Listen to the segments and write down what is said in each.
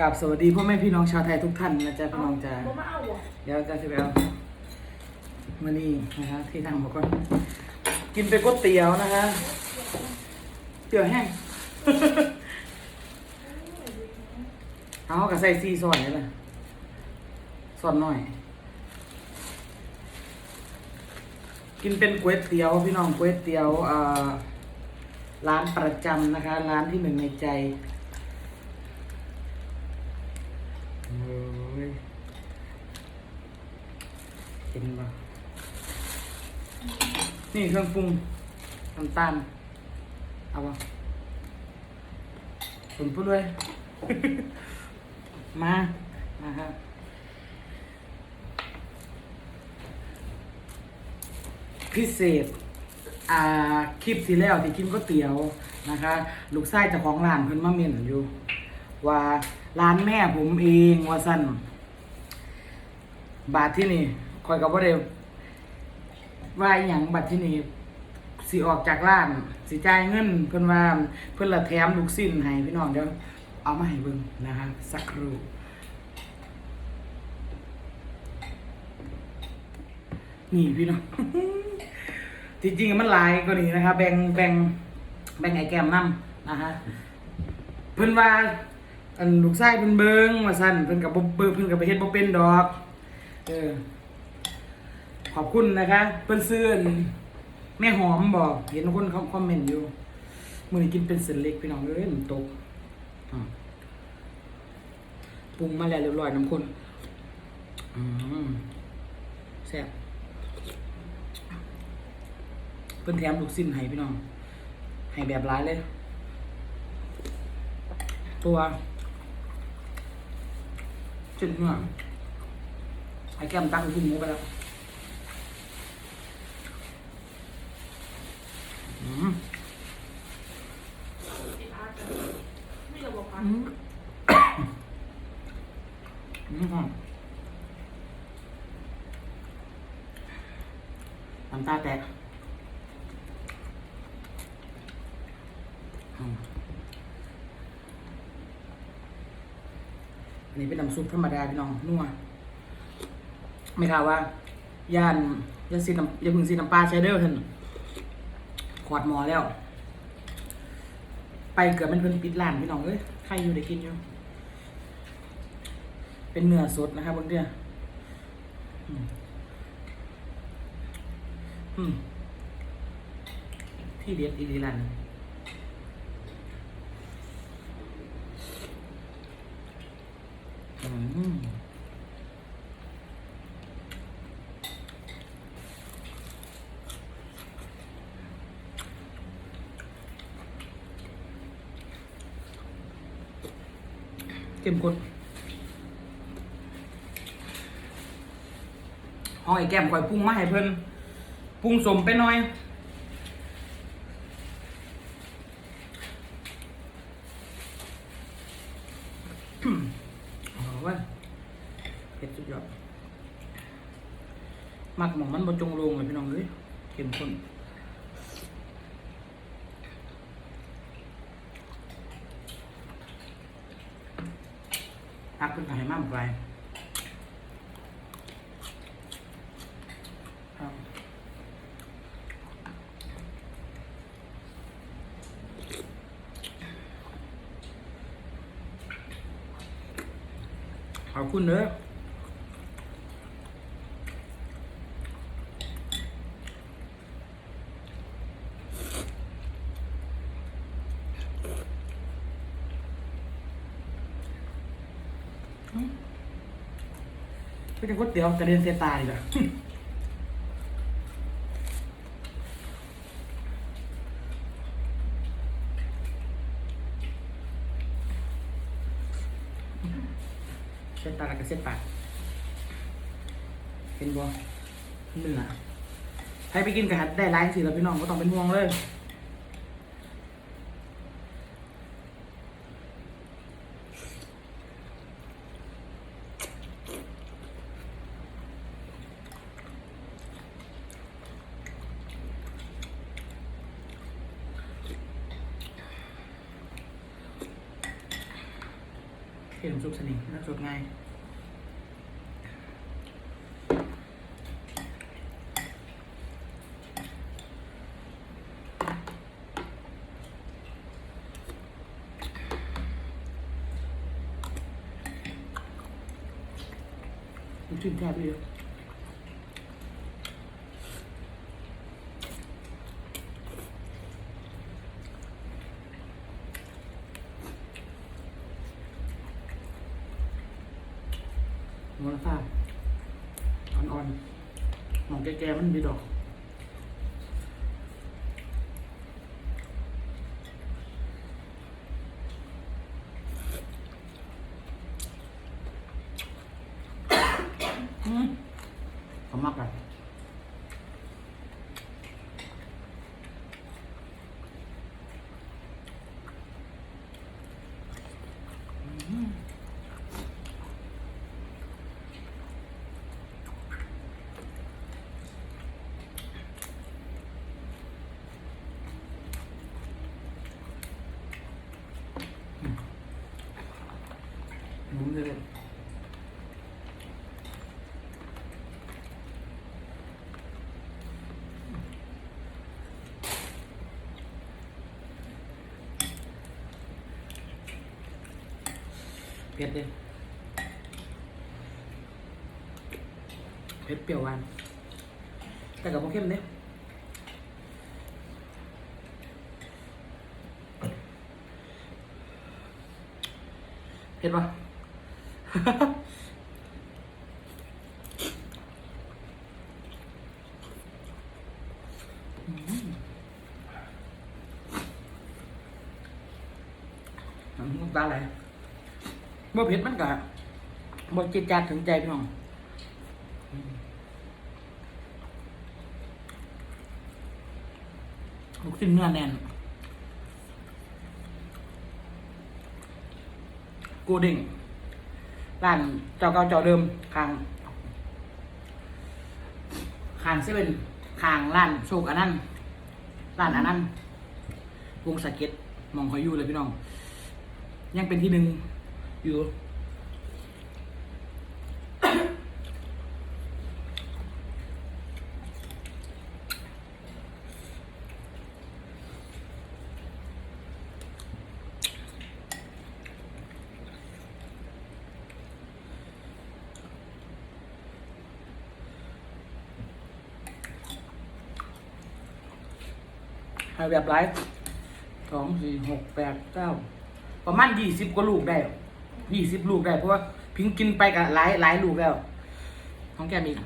กับสวัสดีพ่อแม่พี่น้องชาวไทยทุกท่านนะจ๊ะพี่น้องจ๋าเดี๋ยวจะสิไปเอามานี่นะฮะที่ทางบอกก่อนกินไปก๋วยเตี๋ยวนะคะเตี๋ยวแห้งเอากับใส่ซีซอนนี่แหละซอนหน่อย กินเป็นก๋วยเตี๋ยวพี่น้องก๋วยเตี๋ยวร้านประจำนะคะ ร้านที่หนึ่งในใจโอ้ย เห็นปะนี่เครื่องปรุงน้ำตาลเอาปะผมพูดด้วย มา มาครับพิเศษอ่าคลิปที่แล้วที่กินก๋วยเตี๋ยวนะคะ ลูกชายเจ้าของร้านเพิ่นมาเม่นอยู่ ว่าร้านแม่ผมเองว่าสั่นบาทที่นี่ คอยกับว่าเดว่าอหย่างบัตรที่นี่สิออกจากร้าน สิจ่ายเงิน เพิ่อนว่าเพิ่อนละแถมลูกสิ้นให้พี่น้องเดี๋ยวเอามาให้เบิ่งนะคะสักครู่นี่พี่น้อง จริงๆมันหลายกว่านี้นะคะ แบ่งแบ่งแบ่งไอแก้มน้ำนะคะเพิ่นว่า อันลูกชายเพิ่นเบิ่งว่าซั่นเพิ่นกับบ่เบิ่งเพิ่นกับไปเฮ็ดบ่เป็นดอก เออ ขอบคุณนะคะเพิ่นซื้ออันแม่หอมบอก เห็นคนเขาคอมเมนต์อยู่ มือนี้กินเป็นเส้นเล็กพี่น้องเอ้ยมันตกปรุงมาแล้วเรียบร้อยน้ำข้นแซ่บเพิ่นแถมลูกสิ้นให้พี่น้อง ให้แบบร้ายเลย ตัวจุดเนื้อไอ้แก้มตั้งขึ้นหมูไปแล้วอืม สิพากันไม่ระบบพัก อืมอืมหอม น้ำตาแตกอันนี้เป็นน้ำซุปธรรมดาพี่น้องนัวไม่ข่าวว่า ย่านย่าซีน้ำย่าพึงซีน้ำปลาใช้เด้อเห็นขวดหมอแล้ว ไปเกือบมันเพิ่นปิดร้านพี่น้องเอ้ยใครอยู่ได้กินอยู่ เป็นเนื้อสดนะครับบนเรืออืมอืม ที่เด็ดอีดีร้านนี้อืมเข้มข้นห้อยแก้มก่อยปรุงมาให้เพิ่น รุงสมไปหน่อยโอ้ยเผ็ดสุดยอดมักหมองมันบนจงลงเลยพี่น้องเลยเข้มข้นพักเป็นไข่มากไปครับขอบ คุณเด้อก็จะก๋วยเตี๋ยวกระเด็นเสียตายเลย ให้ไปกินกับได้ไลน์สิแล้วพี่น้องก็ต้องเป็นห่วงเลยเข็มสุกสนิทน่าสดง น้ำจิ้มแซ่บดีเลยมูลค่าอ่อนๆหมองแก่ๆมันมีดอก อืมเขามากเลยอืมหมุนเลย เผ็ดเลยเผ็ดเปรี้ยวหวาน แต่กับพวกเข้มเนี่ยเผ็ดปะ อืมน้ำตาไหล บ่เผ็ดมันก็บ่จิตจัดถึงใจพี่น้องลูกชิ้นเนื้อแน่นกูดิ่งร้านเจ้าเก่าเจ้าเดิมข้างข้างเซเว่นข้างร้านโชคอันนั้นร้านอันนั้นวงสะเก็ตมองเขาอยู่เลยพี่น้อง ยังเป็นที่หนึ่ง อยู่ให้แบบไลฟ์สองสี่หกแปดเก้าประมาณยี่สิบกว่าลูกได้ ยี่สิบลูกได้เพราะว่าพิงกินไปกับหลายหลายลูกแล้วของแกมีก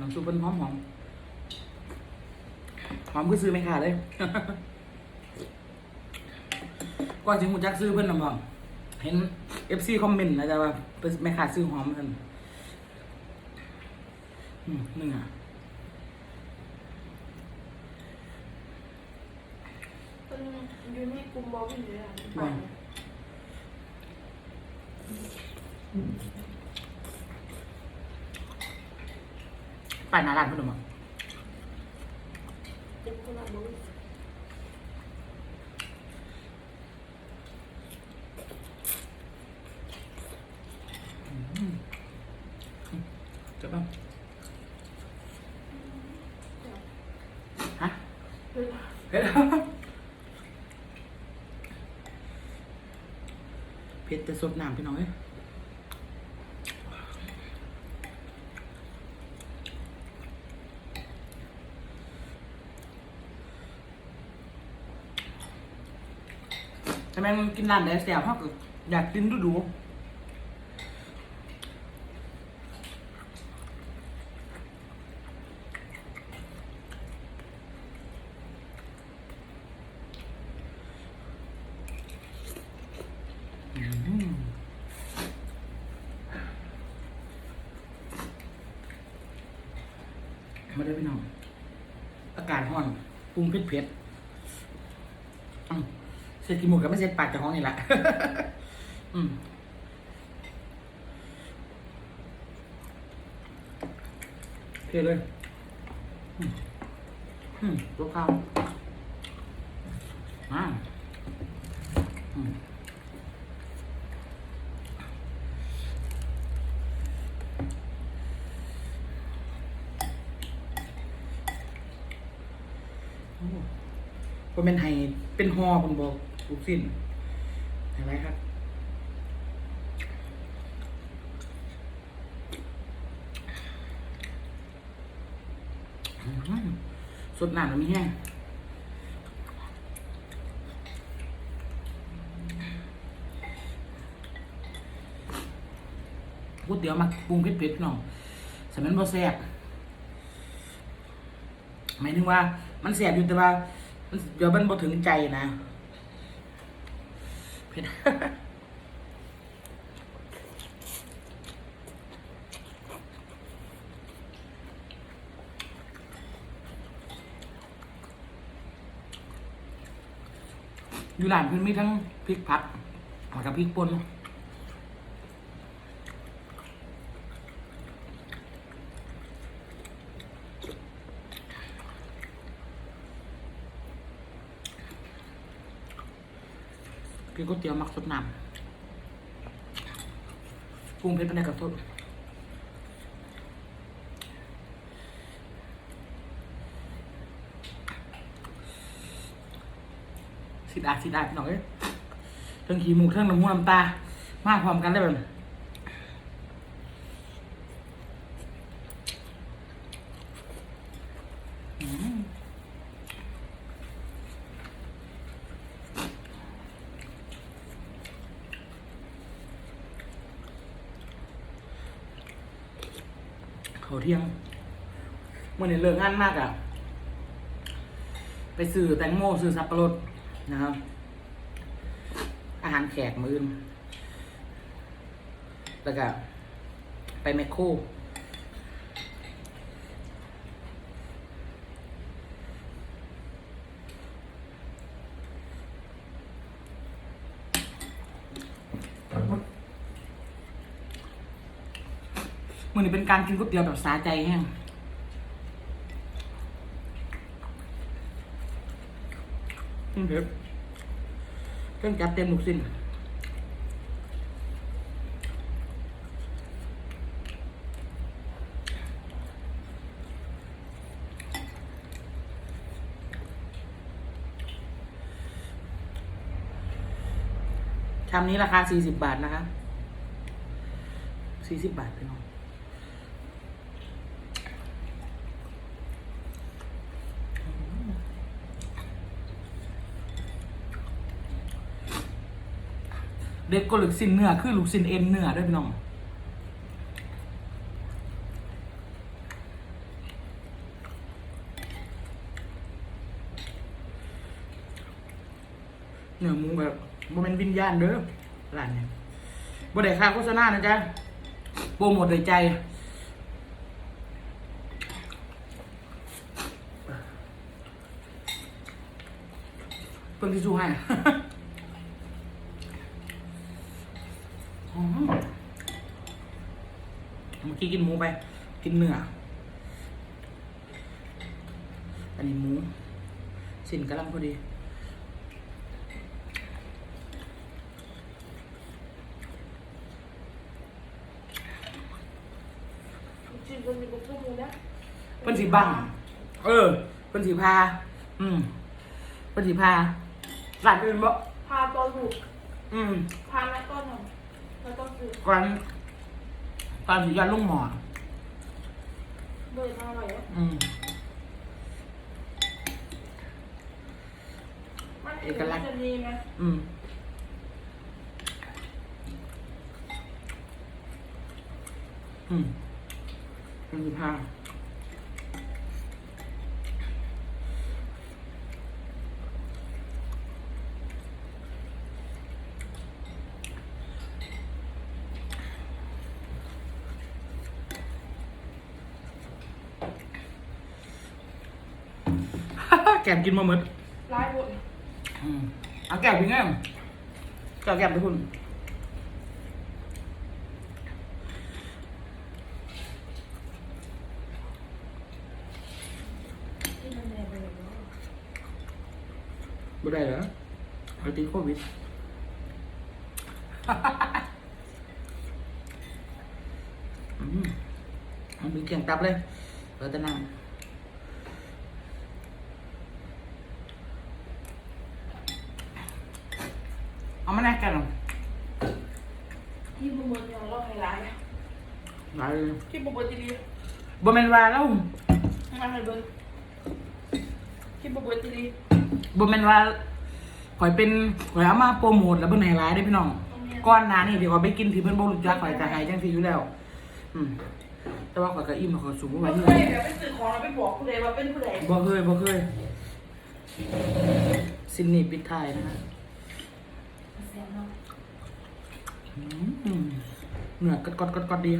น้ำซุปเป็นหอมหอม อมก็ซื้อไม่ขาดเลย ก่อนถึงหูจักซื้อเพื่อนนำบอกเห็นเอฟซีคอมเมนต์นะจ๊ะว่าเป็นไม่ขาดซื้อหอมกันอืมหนึ่งอะเป็นอยู่ในกลุ่มบอวี่เลยอะไปเนี่ยไปหนาร้านเพื่อนนำบอก กลุ่มคนละบอวี่ จะบ้างฮะเฮ้ยเผ็ดเผ็ดแต่สดน้ำพี่น้องเอ้ ทำไมมันกินร้านไหนแซ่บเพราะก็อยากกินดูดูมาได้พี่น้อง อากาศร้อนปรุงเผ็ดเผ็ดอืม เสร็จกินหมูกับไม่เสร็จปากจากห้องนี่แหละอืมเทเลยอืมอืมลูกข้าวอ่าอืมโอ้เป็นไห้เป็นหอคุณบอก ลูกสิ้น เห็นไหมครับ สดหน้ำมันมีแห้งก๋วยเตี๋ยวมาปรุงเผ็ดๆพี่น้องสมัยมันบ่แซ่บหมายถึงว่า มันแซ่บอยู่แต่ว่า มันเดี๋ยวมันบ่ถึงใจนะ เผ็ดอยู่หลานเพิ่นมีทั้งพริกผัดผัดกับพริกป่น ก๋วยเตี๋ยวมักสดน้ำกุ้งเผ็ดปานใดกับสดสิดาสิดาหน่องเอ้ยเทั้งขี้มูกเทั้งน้ำมูกน้ำตา มาพร้อมกันได้แบบอืมเขาวเที่ยง เมื่อนี้เลิกงานมากอะไปซื้อแตงโมซื้อสับปะรดนะครับ อาหารแขกมื้อนแล้วก็ไปแมคโครมือนี้เป็นการกินก๋วยเตี๋ยวแบบสาใจแห้ง อืม เผ็ดเครื่องจับเต็มลูกสิ้นชามนี้ราคาสี่สิบาทนะคะสี่สิบาทพี่น้อง เด็กก็ลูกสิ้นเนื้อคือลูกสิ้นเอ็นเนื้อด้วยพี่น้องเนื้อหมูแบบโมเมนวิญญาณเด้อร้านเนี้ยบ่ได้ค่าโฆษณานะจ๊ะโปรโมทโดยใจเพิ่งที่สู้ให้ อืมเมื่อ กี้กินหมูไป กินเนื้อ อันนี้หมูสินกำลังพอดี จริงๆมันมีบุกพวกมึงนะเพิ่นสีบัง เออ เพิ่นสีพา อืม เพิ่นสีพาร้านอื่นบ่พาตอนถูกอืม พาแล้วก็หน่อยแล้วก็คือก่อน ก่อนสียันลุงหมอเบิร์มาอร่อยอะอืม มันเอกลักษณ์ จะมีไหมอืมอืมเพิ่นสีพา แกมกินมาหมดร้ายบทอืมเอาแก้วพี่เงี้ยแก้วแก้วไปคุณที่มันแรงไปเลยเนาะบ่ได้เหรอเอาติดโควิดอืมมันมีเกียงตับเลยเราจะนั่งเอา มาแน่กันหรอที่บุบเบิร์ตยังเราไฮไลท์อะหลายเลยที่บุบเบิร์ตดีบ่แม่นว่าแล้วๆมาไฮเบิร์ตที่บุบเบิร์ตดีบ่แม่นว่าข่อยเป็นข่อยเอามาโปรโมทแล้วเบิ่นให้หลายได้อพี่น้องก่อนหน้านี้ที่ข่อยไปกินที่เพิ่นบ่รู้จักข่อยจะให้จังซี่อยู่แล้ว อืมแต่ว่าข่อยก็อิ่มแล้วข่อยสูงบ่ไหวเราที่เคไหนยแบบไปซื้อของเราไปบอกผู้ใดว่าเป็นผู้ใดบ่เคยบ่เคยซินนี่ปิดท้ายนะฮะ แซ่บเนาะ อืมเนื้อกดกดกดกดดี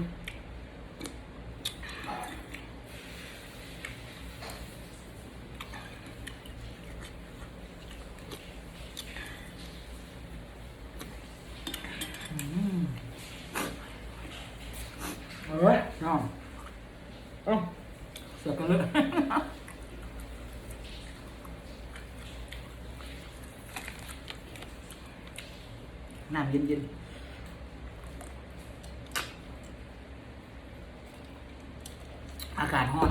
อืมเอาเว้ยน้องเอาเสือกกันเลย น้ำเย็นๆอากาศร้อน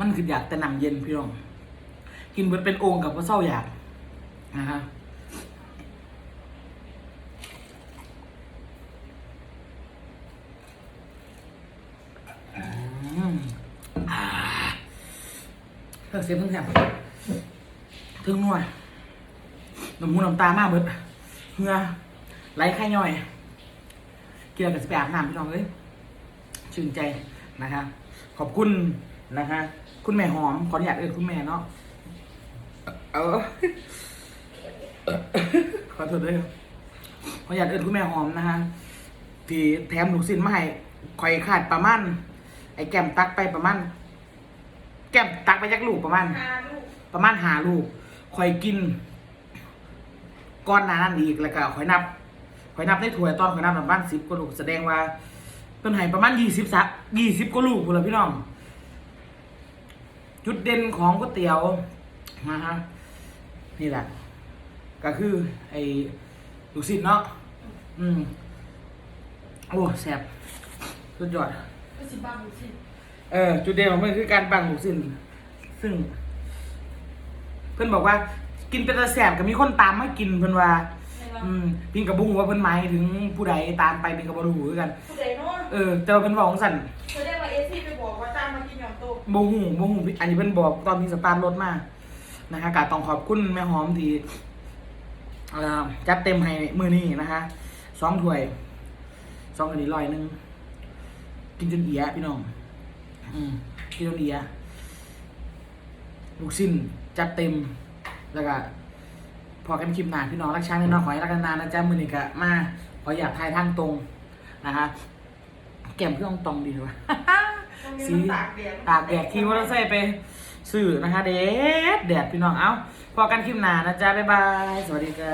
มันคืออยากแต่น้ำเย็นพี่น้อง กินเบิดเป็นโอ่งกับว่าเศร้าอยากนะฮะอืมอ่าเพิ่งเสียเพิ่งแซ่บถึงหน่วยน้ำมูน้ำตามากเบิด เหงื่อไหลไข้ย่อยเกี่ยวกับสไปอาบน้ำพี่น้องเอ้ยชื่นใจนะคะ ขอบคุณนะคะ คุณแม่หอมขออนุญาตเอ่ยคุณแม่เนาะเออขอโทษด้วยครับขออนุญาตเอ่ยคุณแม่หอมนะคะที่แถมหนูสินมาให้คอยขาดประมาณไอ้แก้มตักไปประมาณแก้มตักไปจักลูกประมาณหาลูกประมาณหาลูกคอยกิน ก้อนหนานั้นอีกแล้วก็คอยนับคอยนับในถ้วยตอนคอยนับประมาณสิบกว่าลูกแสดงว่าเป็นไห้ประมาณยี่สิบสักยี่สิบกว่าลูกพุ่นละพี่น้อง จุดเด่นของก๋วยเตี๋ยวนะฮะนี่แหละ ก็คือ ไอ้ลูกศิษย์เนาะอืมโอ้แซ่บสุดยอด ก็สิบ้าบุสิเออจุดเด่นของมันคือการปั่นหมูสินซึ่ง เพื่อนบอกว่า กินเป็นตะแสบก็มีคนตามมากินเพื่อนว่าในว่า อืมพิงกับบุ้งว่าเพื่อนหมายถึงผู้ใดตามไปพิงกับบรูคือกัน ผู้ใดเนาะเออแต่ว่าเพื่อนบอกของสันเคยได้ว่าเอซี่ไปบอกว่าจ้างมากินหยองโตบหูบหูอันนี้เพื่อนบอกตอนมีสตาร์ทรถมานะคะกาต้องขอบคุณแม่หอมที่เอ่อจัดเต็มให้มือนี้นะคะสองถ้วยสองอันนี้ร้อยหนึ่งกินจนเอียพี่น้อง อืมกินจนเอียลูกสิ้นจัดเต็ม แล้วก็พอกันคลิปหนาพี่น้องรักช้างแน่นอนขอให้รักกันนานนะจ๊ะมือนี้ก็มาขออยากทายทางตรงนะคะแก้มเครื่องตรงดีวะตรงนี้สีมันตากแดดตากแดดขี่มอเตอร์ไซค์ไปสื่อนะคะเด็ดแดดพี่น้องเอ้าพอกันคลิปหนานะจ๊ะบ๊ายบาย สวัสดีจ้า